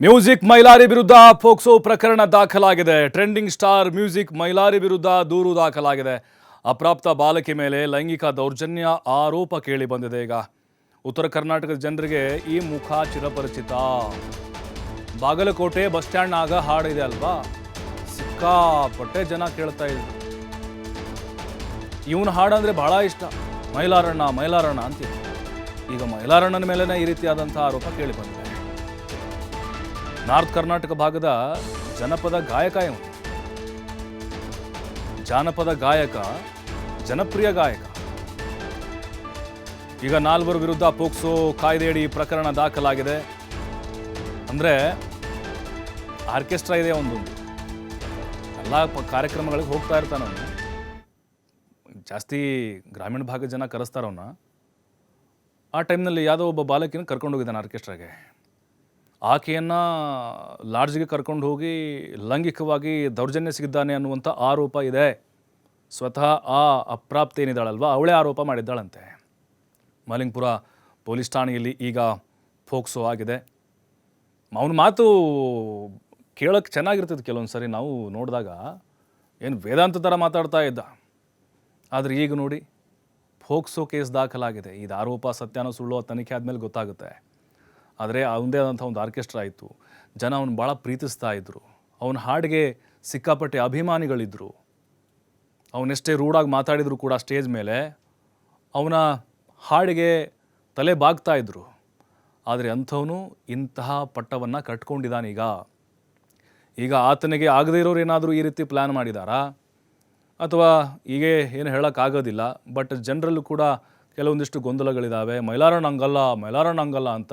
Music Mylari ವಿರುದ್ಧ POCSO ಪ್ರಕರಣ ದಾಖಲಾಗಿದೆ. ಟ್ರೆಂಡಿಂಗ್ ಸ್ಟಾರ್ ಮ್ಯೂಸಿಕ್ ಮೈಲಾರಿ ವಿರುದ್ಧ ದೂರು ದಾಖಲಾಗಿದೆ. ಅಪ್ರಾಪ್ತ ಬಾಲಕಿ ಮೇಲೆ ಲೈಂಗಿಕ ದೌರ್ಜನ್ಯ ಆರೋಪ ಕೇಳಿ ಬಂದಿದೆ ಈಗ. ಉತ್ತರ ಕರ್ನಾಟಕದ ಜನರಿಗೆ ಈ ಮುಖ ಚಿರಪರಿಚಿತ. ಬಾಗಲಕೋಟೆ ಬಸ್ ಸ್ಟ್ಯಾಂಡ್ನಾಗ ಹಾಡಿದೆ ಅಲ್ವಾ? ಸಿಕ್ಕಾಪಟ್ಟೆ ಜನ ಕೇಳ್ತಾ ಇದ್ರು. ಇವನ ಹಾಡಂದ್ರೆ ಬಹಳ ಇಷ್ಟ. ಮೈಲಾರಣ್ಣ ಮೈಲಾರಣ್ಣ ಅಂತಿದ್ರು ಈಗ ಮೈಲಾರಣ್ಣನ ಮೇಲೆನೇ ಈ ರೀತಿಯಾದಂಥ ಆರೋಪ ಕೇಳಿ ಬಂದಿದೆ. ನಾರ್ತ್ ಕರ್ನಾಟಕ ಭಾಗದ ಜನಪದ ಗಾಯಕ ಇವನು ಜಾನಪದ ಗಾಯಕ, ಜನಪ್ರಿಯ ಗಾಯಕ. ಈಗ ನಾಲ್ವರು ವಿರುದ್ಧ ಪೋಕ್ಸೋ ಕಾಯ್ದೆಯಡಿ ಪ್ರಕರಣ ದಾಖಲಾಗಿದೆ. ಅಂದರೆ ಆರ್ಕೆಸ್ಟ್ರಾ ಇದೆ ಒಂದು. ಎಲ್ಲ ಕಾರ್ಯಕ್ರಮಗಳಿಗೆ ಹೋಗ್ತಾ ಇರ್ತಾನೆ ಜಾಸ್ತಿ ಗ್ರಾಮೀಣ ಭಾಗದ ಜನ ಕರೆಸ್ತಾರವನ್ನ ಆ ಟೈಮ್ನಲ್ಲಿ ಯಾವುದೋ ಒಬ್ಬ ಬಾಲಕಿನ ಕರ್ಕೊಂಡು ಹೋಗಿದ್ದಾನೆ ಆರ್ಕೆಸ್ಟ್ರಾಗೆ. ಆಕೆಯನ್ನು ಲಾಡ್ಜ್ಗೆ ಕರ್ಕೊಂಡು ಹೋಗಿ ಲೈಂಗಿಕವಾಗಿ ದೌರ್ಜನ್ಯ ಸಿಗಿದ್ದಾನೆ ಅನ್ನುವಂಥ ಆರೋಪ ಇದೆ. ಸ್ವತಃ ಆ ಅಪ್ರಾಪ್ತ ಏನಿದ್ದಾಳಲ್ವ? ಅವಳೇ ಆರೋಪ ಮಾಡಿದ್ದಾಳಂತೆ. ಮಲಿಂಗ್ಪುರ ಪೊಲೀಸ್ ಠಾಣೆಯಲ್ಲಿ ಈಗ ಫೋಕ್ಸೋ ಆಗಿದೆ. ಅವನ ಮಾತು ಕೇಳೋಕ್ಕೆ ಚೆನ್ನಾಗಿರ್ತದೆ ಕೆಲವೊಂದು ಸರಿ ನಾವು ನೋಡಿದಾಗ ಏನು ವೇದಾಂತ ಥರ ಮಾತಾಡ್ತಾ ಇದ್ದ. ಆದರೆ ಈಗ ನೋಡಿ ಫೋಕ್ಸೋ ಕೇಸ್ ದಾಖಲಾಗಿದೆ. ಇದು ಆರೋಪ ಸತ್ಯನೋ ಸುಳ್ಳು ತನಿಖೆ ಆದಮೇಲೆ ಗೊತ್ತಾಗುತ್ತೆ. ಆದರೆ ಅವನದೇ ಆದಂಥ ಒಂದು ಆರ್ಕೆಸ್ಟ್ರಾ ಇತ್ತು ಜನ ಅವನು ಭಾಳ ಪ್ರೀತಿಸ್ತಾ ಇದ್ದರು ಅವನ ಹಾಡಿಗೆ ಸಿಕ್ಕಾಪಟ್ಟೆ ಅಭಿಮಾನಿಗಳಿದ್ದರು ಅವನೆಷ್ಟೇ ರೂಢಾಗಿ ಮಾತಾಡಿದರೂ ಕೂಡ ಸ್ಟೇಜ್ ಮೇಲೆ ಅವನ ಹಾಡಿಗೆ ತಲೆ ಬಾಗ್ತಾ ಇದ್ದರು ಆದರೆ ಅಂಥವನು ಇಂತಹ ಪಟ್ಟವನ್ನು ಕಟ್ಕೊಂಡಿದ್ದಾನೀಗ ಈಗ ಆತನಿಗೆ ಆಗದೇ ಇರೋರು ಏನಾದರೂ ಈ ರೀತಿ ಪ್ಲ್ಯಾನ್ ಮಾಡಿದಾರಾ? ಅಥವಾ ಹೀಗೆ ಏನು ಹೇಳೋಕ್ಕಾಗೋದಿಲ್ಲ ಬಟ್ ಜನರಲ್ಲೂ ಕೂಡ ಕೆಲವೊಂದಿಷ್ಟು ಗೊಂದಲಗಳಿದ್ದಾವೆ ಮೈಲಾರಣ್ಣ ಹಂಗಲ್ಲ ಮೈಲಾರಣ್ಣ ಹಂಗಲ್ಲ ಅಂತ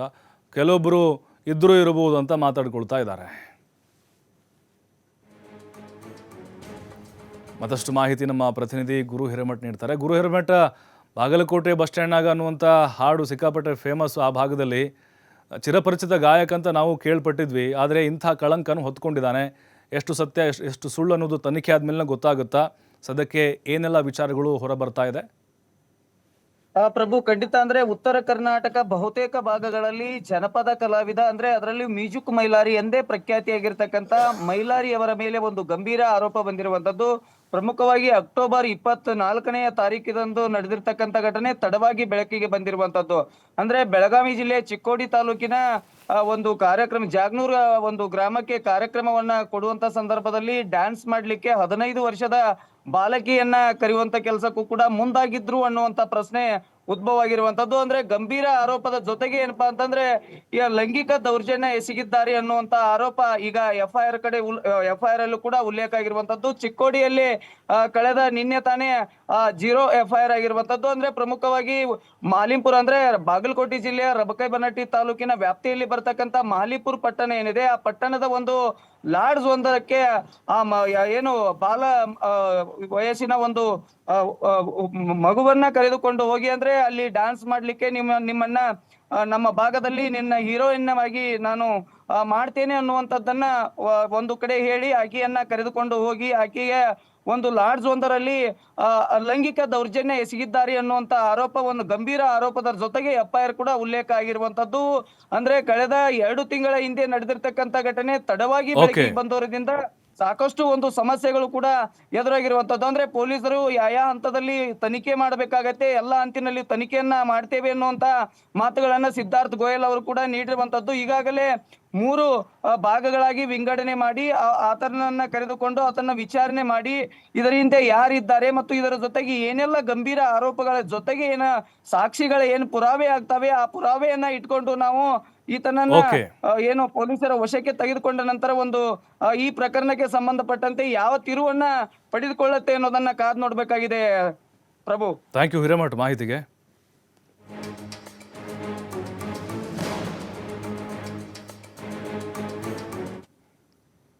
ಕೆಲವೊಬ್ಬರು ಇದ್ದರೂ ಇರಬಹುದು ಅಂತ ಮಾತಾಡ್ಕೊಳ್ತಾ ಇದ್ದಾರೆ. ಮತ್ತಷ್ಟು ಮಾಹಿತಿ ನಮ್ಮ ಪ್ರತಿನಿಧಿ ಗುರು ಹಿರೇಮಠ್ ನೀಡ್ತಾರೆ. ಗುರು ಹಿರೇಮಠ, ಬಾಗಲಕೋಟೆ ಬಸ್ ಸ್ಟ್ಯಾಂಡ್ನಾಗ ಅನ್ನುವಂಥ ಹಾಡು ಸಿಕ್ಕಾಪಟ್ಟೆ ಫೇಮಸ್ ಆ ಭಾಗದಲ್ಲಿ ಚಿರಪರಿಚಿತ ಗಾಯಕ ಅಂತ ನಾವು ಕೇಳ್ಪಟ್ಟಿದ್ವಿ. ಆದರೆ ಇಂಥ ಕಳಂಕನ ಹೊತ್ಕೊಂಡಿದ್ದಾನೆ. ಎಷ್ಟು ಸತ್ಯ, ಎಷ್ಟು ಸುಳ್ಳು ಅನ್ನೋದು ತನಿಖೆ ಆದಮೇಲೆ ಗೊತ್ತಾಗುತ್ತಾ, ಸದ್ಯಕ್ಕೆ ಏನೆಲ್ಲ ವಿಚಾರಗಳು ಹೊರಬರ್ತಾ ಇದೆ? ಪ್ರಭು, ಖಂಡಿತ ಅಂದ್ರೆ ಉತ್ತರ ಕರ್ನಾಟಕ ಬಹುತೇಕ ಭಾಗಗಳಲ್ಲಿ ಜನಪದ ಕಲಾವಿದ, ಅಂದ್ರೆ ಅದರಲ್ಲಿ ಮ್ಯೂಜಿಕ್ ಮೈಲಾರಿ ಎಂದೇ ಪ್ರಖ್ಯಾತಿಯಾಗಿರ್ತಕ್ಕಂತ ಮೈಲಾರಿ ಅವರ ಮೇಲೆ ಒಂದು ಗಂಭೀರ ಆರೋಪ ಬಂದಿರುವಂತದ್ದು ಪ್ರಮುಖವಾಗಿ ಅಕ್ಟೋಬರ್ ಇಪ್ಪತ್ತ್ ನಾಲ್ಕನೆಯ ತಾರೀಕಿದಂದು ನಡೆದಿರ್ತಕ್ಕಂಥ ಘಟನೆ ತಡವಾಗಿ ಬೆಳಕಿಗೆ ಬಂದಿರುವಂತದ್ದು ಅಂದ್ರೆ ಬೆಳಗಾವಿ ಜಿಲ್ಲೆ ಚಿಕ್ಕೋಡಿ ತಾಲೂಕಿನ ಒಂದು ಕಾರ್ಯಕ್ರಮ, ಜಾಗ್ನೂರ ಒಂದು ಗ್ರಾಮಕ್ಕೆ ಕಾರ್ಯಕ್ರಮವನ್ನ ಕೊಡುವಂತ ಸಂದರ್ಭದಲ್ಲಿ ಡ್ಯಾನ್ಸ್ ಮಾಡ್ಲಿಕ್ಕೆ ಹದಿನೈದು ವರ್ಷದ ಬಾಲಕಿಯನ್ನ ಕರೆಯುವಂತ ಕೆಲಸಕ್ಕೂ ಕೂಡ ಮುಂದಾಗಿದ್ರು ಅನ್ನುವಂತ ಪ್ರಶ್ನೆ ಉದ್ಭವ ಆಗಿರುವಂತದ್ದು ಅಂದ್ರೆ ಗಂಭೀರ ಆರೋಪದ ಜೊತೆಗೆ ಏನಪ್ಪಾ ಅಂತಂದ್ರೆ ಈಗ ಲೈಂಗಿಕ ದೌರ್ಜನ್ಯ ಎಸಗಿದ್ದಾರೆ ಅನ್ನುವಂತ ಆರೋಪ ಈಗ ಎಫ್ ಐ ಆರ್ ಕಡೆ ಎಫ್ ಐ ಆರ್ ಅಲ್ಲೂ ಕೂಡ ಉಲ್ಲೇಖ ಆಗಿರುವಂತದ್ದು ಚಿಕ್ಕೋಡಿಯಲ್ಲಿ ಕಳೆದ ನಿನ್ನೆ ತಾನೇ ಜೀರೋ ಎಫ್ ಐ ಆರ್ ಆಗಿರುವಂತದ್ದು ಅಂದ್ರೆ ಪ್ರಮುಖವಾಗಿ ಮಾಲಿಂಪುರ ಅಂದ್ರೆ ಬಾಗಲಕೋಟೆ ಜಿಲ್ಲೆಯ ರಬಕೈ ಬನಟ್ಟಿ ತಾಲೂಕಿನ ವ್ಯಾಪ್ತಿಯಲ್ಲಿ ಬರ್ತಕ್ಕಂತ ಮಾಲಿಪುರ್ ಪಟ್ಟಣ ಏನಿದೆ, ಆ ಪಟ್ಟಣದ ಒಂದು ಲಾಡ್ಜ್ ಒಂದಕ್ಕೆ, ಆ ಏನು ಬಾಲ ವಯಸ್ಸಿನ ಒಂದು ಮಗುವನ್ನ ಕರೆದುಕೊಂಡು ಹೋಗಿ ಅಂದ್ರೆ ಅಲ್ಲಿ ಡ್ಯಾನ್ಸ್ ಮಾಡ್ಲಿಕ್ಕೆ ನಿಮ್ಮ ನಿಮ್ಮನ್ನ ನಮ್ಮ ಭಾಗದಲ್ಲಿ ನಿನ್ನ ಹೀರೋಯಿನ್ ಆಗಿ ನಾನು ಮಾಡ್ತೇನೆ ಅನ್ನುವಂಥದ್ದನ್ನ ಒಂದು ಕಡೆ ಹೇಳಿ ಆಕೆಯನ್ನ ಕರೆದುಕೊಂಡು ಹೋಗಿ ಆಕೆಯ ಒಂದು ಲಾಡ್ಜ್ ಒಂದರಲ್ಲಿ ಲೈಂಗಿಕ ದೌರ್ಜನ್ಯ ಎಸಗಿದ್ದಾರೆ ಅನ್ನುವಂತ ಆರೋಪ ಒಂದು ಗಂಭೀರ ಆರೋಪದ ಜೊತೆಗೆ ಎಫ್ ಐ ಆರ್ ಕೂಡ ಉಲ್ಲೇಖ ಆಗಿರುವಂತದ್ದು ಅಂದ್ರೆ ಕಳೆದ ಎರಡು ತಿಂಗಳ ಹಿಂದೆ ನಡೆದಿರ್ತಕ್ಕಂತ ಘಟನೆ ತಡವಾಗಿ ಬೆಳಕಿಗೆ ಬಂದವರಿಂದ ಸಾಕಷ್ಟು ಒಂದು ಸಮಸ್ಯೆಗಳು ಕೂಡ ಎದುರಾಗಿರುವಂತದ್ದು. ಅಂದ್ರೆ ಪೊಲೀಸರು ಯಾವ ಹಂತದಲ್ಲಿ ತನಿಖೆ ಮಾಡಬೇಕಾಗತ್ತೆ, ಎಲ್ಲ ಹಂತಿನಲ್ಲಿ ತನಿಖೆಯನ್ನ ಮಾಡ್ತೇವೆ ಅನ್ನುವಂತ ಮಾತುಗಳನ್ನ ಸಿದ್ಧಾರ್ಥ್ ಗೋಯಲ್ ಅವರು ಕೂಡ ನೀಡಿರುವಂತದ್ದು. ಈಗಾಗಲೇ ಮೂರು ಭಾಗಗಳಾಗಿ ವಿಂಗಡಣೆ ಮಾಡಿ ಆತನನ್ನ ಕರೆದುಕೊಂಡು ಆತನ ವಿಚಾರಣೆ ಮಾಡಿ, ಇದರ ಹಿಂದೆ ಯಾರಿದ್ದಾರೆ ಮತ್ತು ಇದರ ಜೊತೆಗೆ ಏನೆಲ್ಲ ಗಂಭೀರ ಆರೋಪಗಳ ಜೊತೆಗೆ ಏನ ಸಾಕ್ಷಿಗಳ ಏನ್ ಪುರಾವೆ ಆಗ್ತವೆ, ಆ ಪುರಾವೆಯನ್ನ ಇಟ್ಕೊಂಡು ನಾವು ಈತನನ್ನ. ಏನು ಪೊಲೀಸರ ವಶಕ್ಕೆ ತೆಗೆದುಕೊಂಡ ನಂತರ ಒಂದು ಈ ಪ್ರಕರಣಕ್ಕೆ ಸಂಬಂಧಪಟ್ಟಂತೆ ಯಾವ ತಿರುವನ್ನ ಪಡೆದುಕೊಳ್ಳುತ್ತೆ ಅನ್ನೋದನ್ನ ಕಾದ್ ನೋಡ್ಬೇಕಾಗಿದೆ ಪ್ರಭು ಥ್ಯಾಂಕ್ ಯು ಹಿರೇಮಠ್ ಮಾಹಿತಿಗೆ